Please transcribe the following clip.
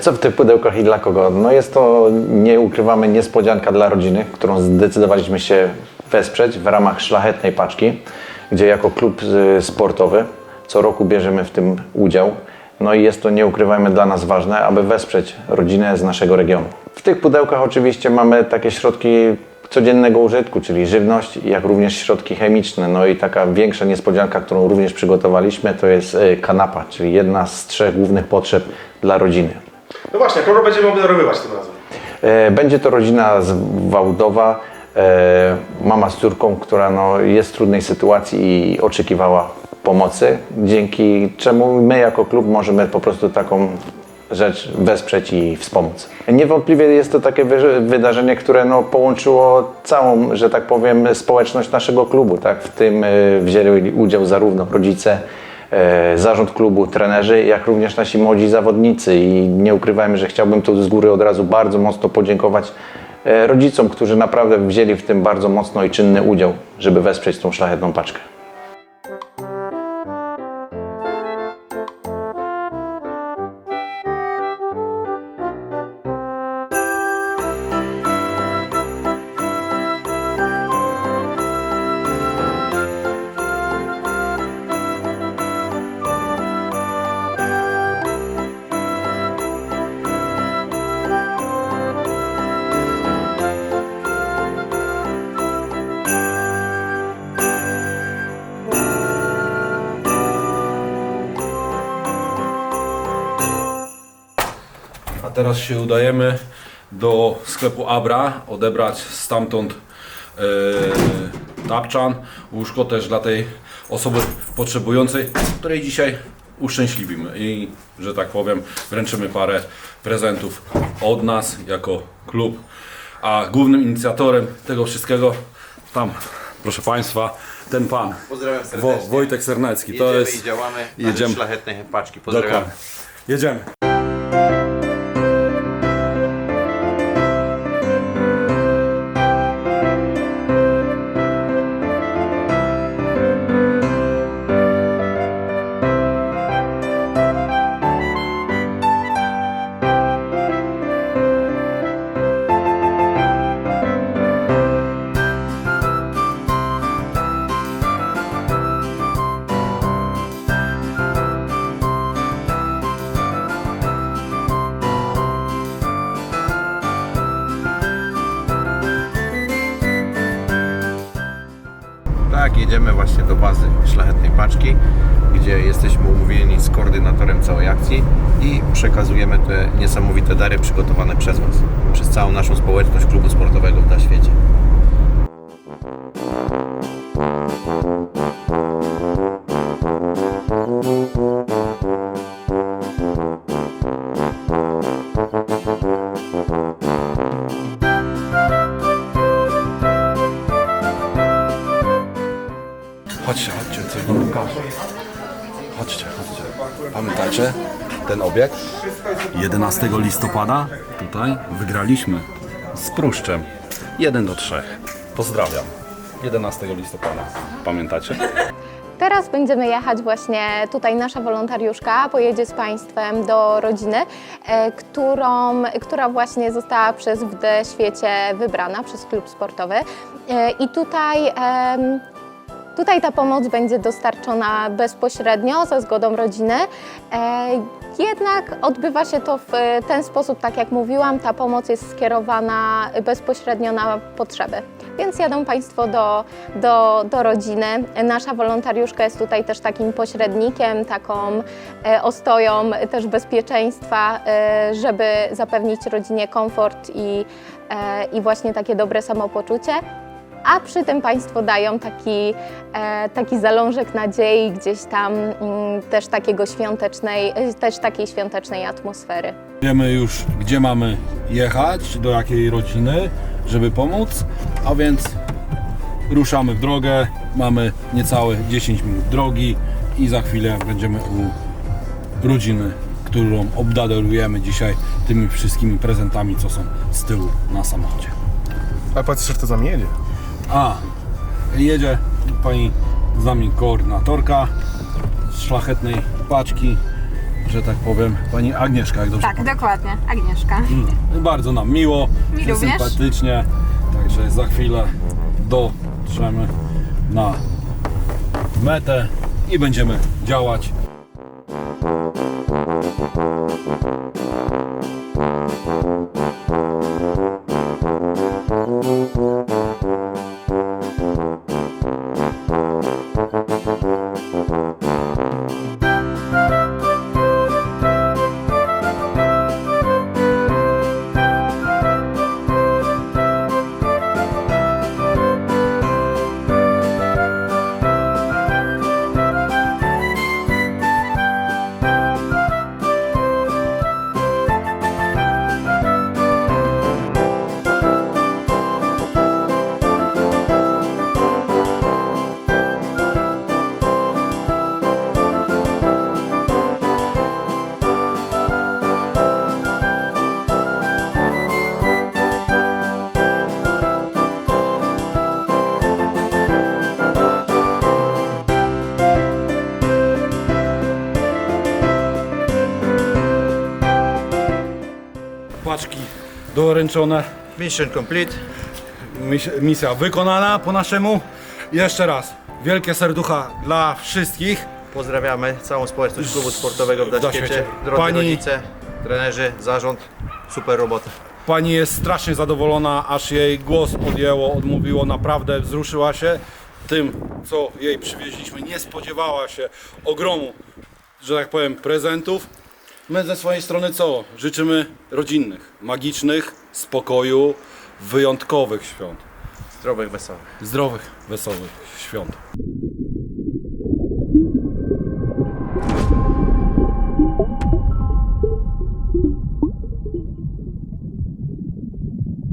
Co w tych pudełkach i dla kogo? No jest to, nie ukrywamy, niespodzianka dla rodziny, którą zdecydowaliśmy się wesprzeć w ramach szlachetnej paczki, gdzie jako klub y, sportowy co roku bierzemy w tym udział. No i jest to, nie ukrywajmy, dla nas ważne, aby wesprzeć rodzinę z naszego regionu. W tych pudełkach oczywiście mamy takie środki codziennego użytku, czyli żywność, jak również środki chemiczne. No i taka większa niespodzianka, którą również przygotowaliśmy, to jest y, kanapa, czyli jedna z trzech głównych potrzeb dla rodziny. No właśnie, kogo będziemy obdarowywać tym razem? E, Będzie to rodzina z Wałdowa, e, mama z córką, która no, jest w trudnej sytuacji i oczekiwała pomocy, dzięki czemu my jako klub możemy po prostu taką rzecz wesprzeć i wspomóc. Niewątpliwie jest to takie wy- wydarzenie, które no, połączyło całą, że tak powiem, społeczność naszego klubu. Tak? W tym e, wzięli udział zarówno rodzice, zarząd klubu, trenerzy, jak również nasi młodzi zawodnicy i nie ukrywajmy, że chciałbym tu z góry od razu bardzo mocno podziękować e, rodzicom, którzy naprawdę wzięli w tym bardzo mocno i czynny udział, żeby wesprzeć tą szlachetną paczkę. Teraz się udajemy do sklepu Abra, odebrać stamtąd e, tapczan, łóżko też dla tej osoby potrzebującej, której dzisiaj uszczęśliwimy i, że tak powiem, wręczymy parę prezentów od nas jako klub. A głównym inicjatorem tego wszystkiego, tam, proszę Państwa, ten pan, Pozdrawiam Wo, serdecznie. Wojtek Sernecki. To Jedziemy jest i działamy jedziemy. szlachetnej paczki. Pozdrawiam. Dokładnie. Jedziemy. Jedziemy właśnie do bazy szlachetnej paczki, gdzie jesteśmy umówieni z koordynatorem całej akcji i przekazujemy te niesamowite dary przygotowane przez Was, przez całą naszą społeczność klubu sportowego w Świecie. Chodźcie, chodźcie. Pamiętacie ten obiekt? 11 listopada tutaj wygraliśmy z Pruszczem 1 do 3. Pozdrawiam. 11 listopada. Pamiętacie? Teraz będziemy jechać właśnie tutaj nasza wolontariuszka pojedzie z Państwem do rodziny, e, którą, która właśnie została przez W Świecie wybrana przez klub sportowy. E, I tutaj Tutaj ta pomoc będzie dostarczona bezpośrednio za zgodą rodziny. E, jednak odbywa się to w ten sposób, tak jak mówiłam, ta pomoc jest skierowana bezpośrednio na potrzeby. Więc jadą Państwo do, do, do rodziny. Nasza wolontariuszka jest tutaj też takim pośrednikiem, taką e, ostoją też bezpieczeństwa, e, żeby zapewnić rodzinie komfort i i właśnie takie dobre samopoczucie. A przy tym Państwo dają taki, e, taki zalążek nadziei, gdzieś tam mm, też, takiego świątecznej, e, też takiej świątecznej atmosfery. Wiemy już, gdzie mamy jechać, do jakiej rodziny, żeby pomóc, a więc ruszamy w drogę. Mamy niecałe 10 minut drogi i za chwilę będziemy u rodziny, którą obdarujemy dzisiaj tymi wszystkimi prezentami, co są z tyłu na samochodzie. Ale patrz, że to za mnie jedzie. A, jedzie pani z nami koordynatorka z szlachetnej paczki, że tak powiem, pani Agnieszka, jak dobrze Tak, dokładnie. Agnieszka. Bardzo nam miło, Mi jest również. sympatycznie, także za chwilę dotrzemy na metę i będziemy działać. Doręczone, Mission complete. Mis- misja wykonana po naszemu. Jeszcze raz, wielkie serducha dla wszystkich. Pozdrawiamy całą społeczność klubu sportowego w. Daszkiecie. Drodzy Pani- rodzice, trenerzy, zarząd. Super robota. Pani jest strasznie zadowolona, aż jej głos odjęło, odmówiło, naprawdę wzruszyła się tym, co jej przywieźliśmy. Nie spodziewała się ogromu, że tak powiem, prezentów. My ze swojej strony co? Życzymy rodzinnych, magicznych, spokoju, wyjątkowych świąt. Zdrowych, wesołych. Zdrowych, wesołych świąt.